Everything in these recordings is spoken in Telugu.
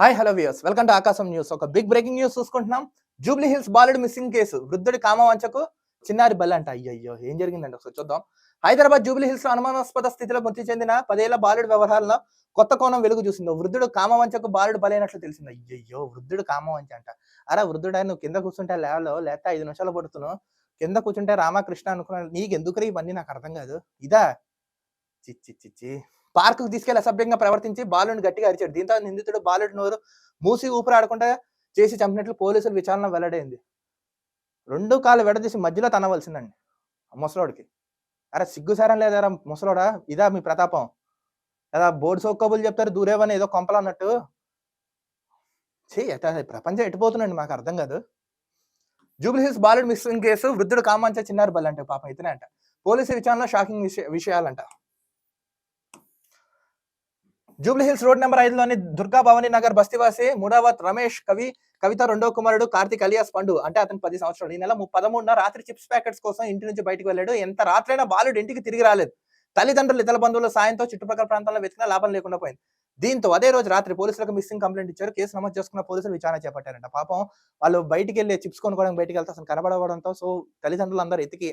Hi hello views welcome to Aakasam news ఒక బిగ్ బ్రేకింగ్ న్యూస్ చూసుకుంటున్నాం. జూబ్లీ హిల్స్ బాలుడు మిస్సింగ్ కేసు వృద్ధుడి కామవంచకు చిన్నారి బల్ అంట. అయ్యయ్యో ఏం జరిగిందండి? ఒకసారి చూద్దాం. హైదరాబాద్ జూబ్లీ హిల్స్లో అనుమానాస్పద స్థితిలో మృతి చెందిన పదేళ్ళ బాలుడి వ్యవహారంలో కొత్త కోణం వెలుగు చూసింది. వృద్ధుడు కామవంచకు బాలుడు బలైనట్లు తెలిసింది. అయ్యయ్యో వృద్ధుడు కామవంచ అంట. అరే వృద్ధుడా నువ్వు కింద కూర్చుంటే లేవలో? లేకపోతే ఐదు నిమిషాలు పడుతున్నావు కింద కూర్చుంటే రామకృష్ణ అనుకున్నాను నీకు ఎందుకు ఇవన్నీ? నాకు అర్థం కాదు. ఇదా? చిచ్చి చిచ్చి పార్క్కు తీసుకెళ్ళి అసభ్యంగా ప్రవర్తించి బాలుడిని గట్టిగా అరిచాడు. దీంతో నిందితుడు బాలుడి నోరు మూసి ఊపిరాడకుండా చేసి చంపినట్లు పోలీసులు విచారణ వెల్లడైంది. రెండు కాళ్ళు విడదీసి మధ్యలో తనవలసిందండి. ఆ ముసలోడికి. అరే సిగ్గుసారం లేదారా ముసలోడా? ఇదా మీ ప్రతాపం. లేదా బోర్డు సోక్కబులు చెప్తారు దూరేవని ఏదో కొంపలు అన్నట్టు. చెయ్యి ప్రపంచం ఎట్టిపోతుందండి మాకు అర్థం కాదు. జూబ్లీహిల్స్ బాలుడు మిస్సింగ్ కేసు వృద్ధుడు కామాంచ చిన్నారు బల్లంటే పాపం ఇతనే అంట. పోలీసు విచారణలో షాకింగ్ విషయ విషయాలంట. జూబ్లీ హిల్స్ రోడ్ నెంబర్ ఐదులోని దుర్గా భవానీ నగర్ బస్తివాసి మూడావత్ రమేష్ కవి కవిత రెండో కుమారుడు కార్తిక్ అలియాస్ పండు. అంటే అతను పది సంవత్సరాలు. ఈ నెల ము- పదమూడున రాత్రి చిప్స్ ప్యాకెట్స్ కోసం ఇంటి నుంచి బయటకు వెళ్ళాడు. ఎంత రాత్రైనా బాలుడు ఇంటికి తిరిగి రాలేదు. తల్లిదండ్రులు ఇతర బంధువుల సాయంతో చుట్టుపక్కల ప్రాంతాల్లో వెతికినా లాభం లేకుండా పోయింది. దీంతో అదే రోజు రాత్రి పోలీసులకు మిస్సింగ్ కంప్లైంట్ ఇచ్చారు. కేసు నమోదు చేసుకున్న పోలీసులు విచారణ చేపట్టారంట. పాపం వాళ్ళు బయటికి వెళ్ళి చిప్స్ కొనుక్కోవడానికి బయటికి వెళ్తే అసలు కనబడవడంతో సో తల్లిదండ్రులు అందరూ ఎతికి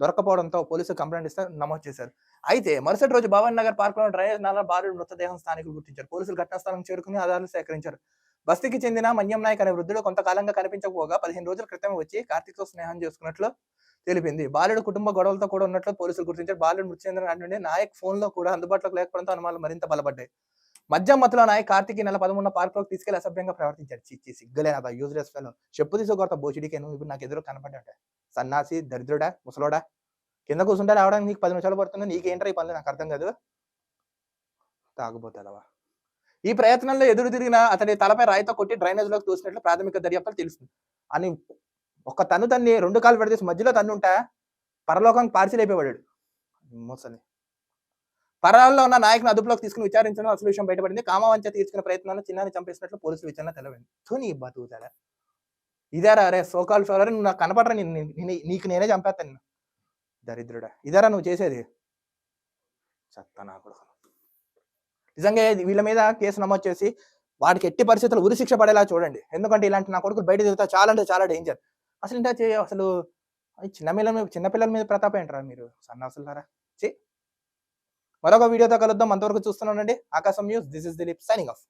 దొరకపోవడంతో పోలీసులు కంప్లైంట్ ఇస్తే నమోదు చేశారు. అయితే మరుసటి రోజు భవన్ నగర్ పార్క్లో డ్రైనేజ్ నాల బాలుడి మృతదేహం స్థానికులు గుర్తించారు. పోలీసులు ఘటనాస్థలం చేరుకుని ఆధారాలు సేకరించారు. బస్తీకి చెందిన మన్యం నాయక్ అనే వృద్ధుడు కొంతకాలంగా కనిపించకపోగా పదిహేను రోజుల క్రితమే వచ్చి కార్తీక్తో స్నేహం చేసుకున్నట్లు తెలిపింది. బాలుడు కుటుంబ గొడవలతో కూడా ఉన్నట్లు పోలీసులు గుర్తించారు. బాలుడు మృతి చెందిన నాటి నాయక్ ఫోన్లో కూడా అందుబాటులోకి లేకపోవడంతో అనుమానాలు మరింత బలపడ్డాయి. మద్యం మత్తులో నాయక్ కార్తీక్ నెల పదమూడున పార్క్లోకి తీసుకెళ్ళి అసభ్యంగా ప్రవర్తించాడు. చిచ్చి సిగ్గులేనా యూజ్లెస్ ఫెలో చెప్పు తీసుకోక బోచిడికే ఇప్పుడు నాకు ఎదురు కనపడ్డాడు. సన్నాసి దరిద్రుడా ముసలోడా? కింద కూర్చుంటే రావడానికి నీకు పది నిమిషాలు పడుతుంది. నీకేంట్రా ఈ పనులు? నాకు అర్థం కాదు. తాగుపోతావా ఈ ప్రయత్నంలో ఎదురు తిరిగిన అతని తలపై రాయితో కొట్టి డ్రైనేజ్లోకి తోసినట్లు ప్రాథమిక దర్యాప్తులు తెలుస్తుంది. అని ఒక తను తన్ని రెండు కాలు పెడితే మధ్యలో తన్నుంటా పరలోకం పార్సిల్ మోసలి. పరాల్లో ఉన్న నాయకుని అదుపులోకి తీసుకుని విచారించడం అసలు విషయం బయటపడింది. కామవంచ తీర్చుకునే ప్రయత్నాలు చిన్నాన్ని చంపేసినట్లు పోలీసులు విచారణ తెలవింది తుని బతుకుతాడా? ఇదారా అరే సోకాల్ ఫెవర్ నువ్వు నాకు కనపడరా నేను నీకు నేనే చంపేస్తాను నిన్ను. దరిద్రుడా. ఇదారా నువ్వు చేసేది? చెత్త నా కొడుకు నిజంగా వీళ్ళ మీద కేసు నమోదు చేసి వాడికి ఎట్టి పరిస్థితులు ఉరి శిక్ష పడేలా చూడండి. ఎందుకంటే ఇలాంటి నా కొడుకులు బయట తిరుగుతా చాలా అంటే చాలా డేంజర్ అసలు ఇంటా చే- అసలు చిన్నపిల్లల మీద చిన్నపిల్లల మీద ప్రతాపం ఏంట్రా మీరు? సన్నాసులారా చే మరొక వీడియోతో కలుద్దాం. అంతవరకు చూస్తున్నానండి Aakasam news. This is Dileep signing off.